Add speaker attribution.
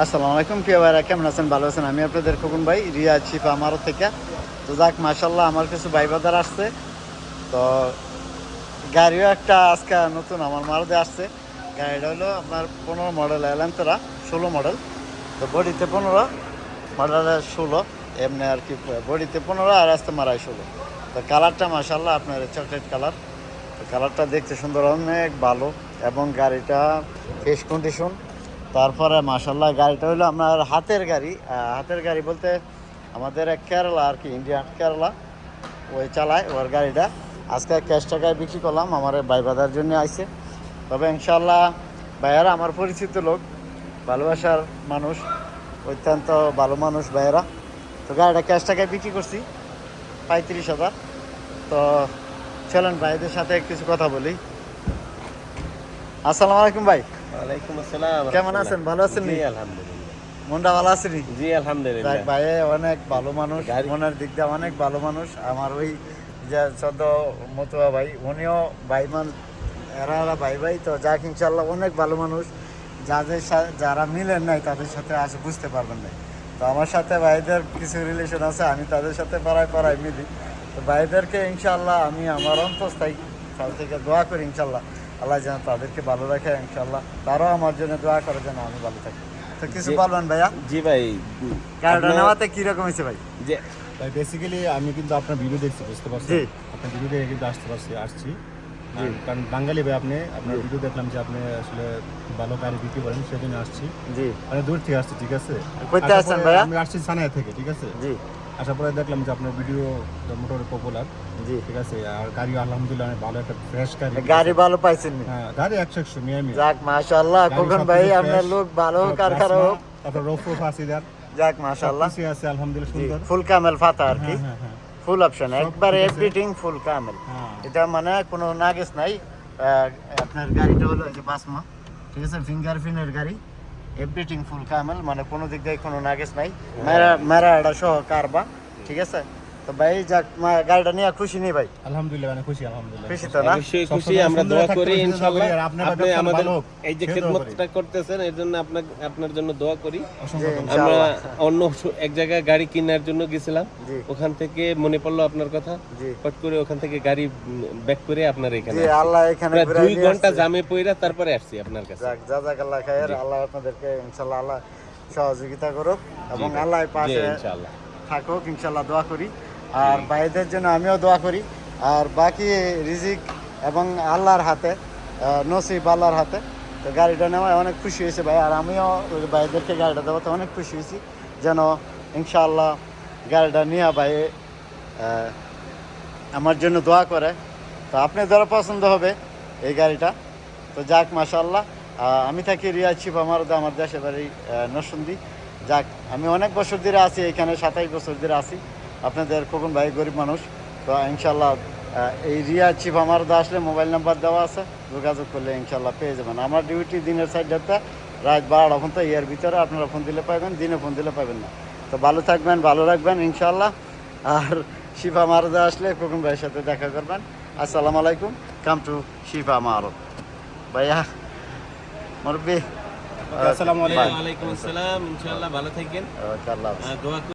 Speaker 1: আসসালামু আলাইকুম, প্রিয় ভাইরা, কেমন আছেন? ভালো আছেন? আমি আপনাদের খোকন ভাই, রিয়া চিফ আমারও থেকে। তো যাক মাসাল্লাহ আমার কিছু ভাই বাজার আসছে। তো গাড়িও একটা আজকে নতুন, আমার মারুদে আসছে। গাড়িটা হলো আপনার পনেরো মডেল এলেন্তরা ষোলো মডেল। তো বডিতে পনেরো মডেলের ষোলো, এমনি আর কি, বডিতে পনেরো আর আসতে মারাই ষোলো। তো কালারটা মাসাল্লাহ আপনার চকলেট কালার। তো কালারটা দেখতে সুন্দর, অনেক ভালো। এবং গাড়িটা ফ্রেশ কন্ডিশন তারপরে মাসাল্লাহ গাড়িটা হলো আপনার হাতের গাড়ি হাতের গাড়ি বলতে আমাদের এক কেরালা আর কি ইন্ডিয়ান কেরালা। ওই চালায় ওর গাড়িটা। আজকে ক্যাশ টাকায় বিক্রি করলাম, আমার ভাই বাজার জন্য আইছে। তবে ইনশাল্লাহ ভাইয়ারা আমার পরিচিত লোক, ভালোবাসার মানুষ, অত্যন্ত ভালো মানুষ ভাইয়েরা। তো গাড়িটা ক্যাশ টাকায় বিক্রি করছি, পঁয়ত্রিশ হাজার। তো চলেন ভাইদের সাথে কিছু কথা বলি। আসসালামু আলাইকুম ভাই।
Speaker 2: ওয়ালাইকুম আসসালাম
Speaker 1: কেমন আছেন? ভালো আছেন?
Speaker 2: জি আলহামদুলিল্লাহ।
Speaker 1: মনটা ভালো আছে নি?
Speaker 2: জি আলহামদুলিল্লাহ।
Speaker 1: ভাই অনেক ভালো মানুষ মনের দিক দিয়ে অনেক ভালো মানুষ। আমার ওই যে সদ মতুয়া ভাই উনিও ভাই মান এরা এরা ভাই ভাই তো যাক ইনশাল্লাহ অনেক ভালো মানুষ। যাদের যারা মিলেন নাই তাদের সাথে আসে বুঝতে পারবেন না তো আমার সাথে ভাইদের কিছু রিলেশন আছে আমি তাদের সাথে পাড়ায় পাড়ায় মিলি। তো ভাইদেরকে ইনশাল্লাহ আমি আমার অন্তস্থায়ী থেকে দোয়া করি ইনশাল্লাহ আল্লাহ যেন তাদেরকে ভালো রাখে ইনশাল্লাহ তারাও আমার জন্য দোয়া করে যেন আমি ভালো থাকি। তো কিছু। বলবেন ভাইয়া?
Speaker 2: জি ভাই আপনার-
Speaker 1: নেওয়াতে কীরকম হয়েছে ভাই?
Speaker 2: যে
Speaker 3: ভাই বেসিক্যালি আমি কিন্তু আপনার ভিডিও দেখছি বুঝতে পারছি আপনার ভিডিও দেখে কিন্তু আসতে পারছি আসছি। কারণ বাঙালি ভাই আপনি আপনার। ভিডিও দেখলাম যে আপনি আসলে ভালো গাড়ি বিক্রি করেন সেজন্য আসছি।
Speaker 1: জি।
Speaker 3: মানে দূর থেকে আসছি ঠিক আছে? আমি আসছি সানায়া থেকে ঠিক আছে?
Speaker 1: জি।
Speaker 3: আসার পরে দেখলাম যে আপনার ভিডিও মোটামুটি পপুলার
Speaker 1: জি।
Speaker 3: ঠিক আছে আর গাড়ি আলহামদুলিল্লাহ অনেক ভালো একটা ফ্রেশ গাড়ি।
Speaker 1: গাড়ি ভালো পাইছেন
Speaker 3: হ্যাঁ গাড়ি একশো একশো মিয়ামি
Speaker 1: যাক মাশাআল্লাহ খোকন ভাই আপনার লোক ভালো হোক আর খারাপ? হোক
Speaker 3: তারপর রোফ রোফ আছে যার।
Speaker 1: যাক মাশাআল্লাহ।
Speaker 3: আছে আলহামদুলিল্লাহ সুন্দর।
Speaker 1: ফুল কামেল ফাতা আর কি। ফুল অপশন একবার। এভরিথিং ফুল কামেল এটা মানে কোনো নাগেস নাই। আপনার গাড়িটা হলো এই যে বাসমা। ঠিক আছে ফিঙ্গার ফিঙ্গারপ্রিন্টের গাড়ি। এভরিথিং ফুল কামেল মানে কোনো দিক দিয়ে কোনো নাগেস নাই। মেরা মেরা সহ কারবা ঠিক আছে? তো ভাই যাক গাড়িটা নিয়ে খুশি নেই ভাই।
Speaker 3: আলহামদুলিল্লাহ আমি খুশি আলহামদুলিল্লাহ।
Speaker 1: খুশি তো না?
Speaker 3: সব
Speaker 2: খুশি আমরা দোয়া করি ইনশাআল্লাহ। আপনি আমাদের এই যে খেদমতটা করতেছেন এর জন্য আপনার আপনার জন্য দোয়া করি। আমরা অন্য এক জায়গায় গাড়ি কেনার জন্য গেছিলাম। ওখান থেকে মনে পড়ল আপনার কথা। ফট করে ওখান থেকে গাড়ি ব্যাক করে আপনার এখানে
Speaker 1: জি আল্লাহ এখানে
Speaker 2: দুই
Speaker 1: ঘণ্টা
Speaker 2: জামে পইরা তারপরে আসছি আপনার কাছে।
Speaker 1: যাক জাজাকাল্লাহ খায়ের। আল্লাহ আপনাদেরকে ইনশাল্লাহ আল্লাহ সহযোগিতা করুক এবং। আল্লাহ পাশে
Speaker 2: ইনশাআল্লাহ।
Speaker 1: থাকুক ইনশাল্লাহ দোয়া করি। আর ভাইদের জন্য আমিও দোয়া করি। আর বাকি রিজিক এবং আল্লাহর হাতে নসিব আল্লাহর হাতে, তো গাড়িটা নেওয়ায় অনেক খুশি হয়েছে ভাই। আর আমিও ভাইদেরকে গাড়িটা দেওয়াতে অনেক খুশি হয়েছি যেন ইনশাআল্লাহ গাড়িটা নিয়ে ভাই আমার জন্য দোয়া করে। তো আপনি ধরো পছন্দ হবে এই গাড়িটা, তো যাক মাশাল্লাহ আমি থাকি রিয়াছিপ আমার আমার দেশে বাড়ি নরসুন্দি যাক, আমি অনেক বছর ধরে আছি এখানে সাতাইশ বছর ধরে আছি। আপনাদের খোকন ভাই গরিব মানুষ তো ইনশাল্লাহ এই রিয়া চিপ আমার আসলে মোবাইল নাম্বার দেওয়া আছে যোগাযোগ করলে ইনশাল্লাহ পেয়ে যাবেন। আমার ডিউটি দিনের সাইডটা রাত বারোটা পর্যন্ত এর ভিতরে আপনারা ফোন দিলে পাবেন দিনে ফোন দিলে পাবেন না। তো ভালো থাকবেন ভালো রাখবেন ইনশাল্লাহ আর শিফা মারদা আসলে খোকন ভাইয়ের সাথে দেখা করবেন। আসসালামু আলাইকুম কাম টু শিফা মারদ ভাইয়া মুরব্বী।
Speaker 3: আসসালামু আলাইকুম
Speaker 2: আসসালাম ইনশাআল্লাহ ভালো থাকেন।
Speaker 1: হাফেজ।
Speaker 2: দোয়া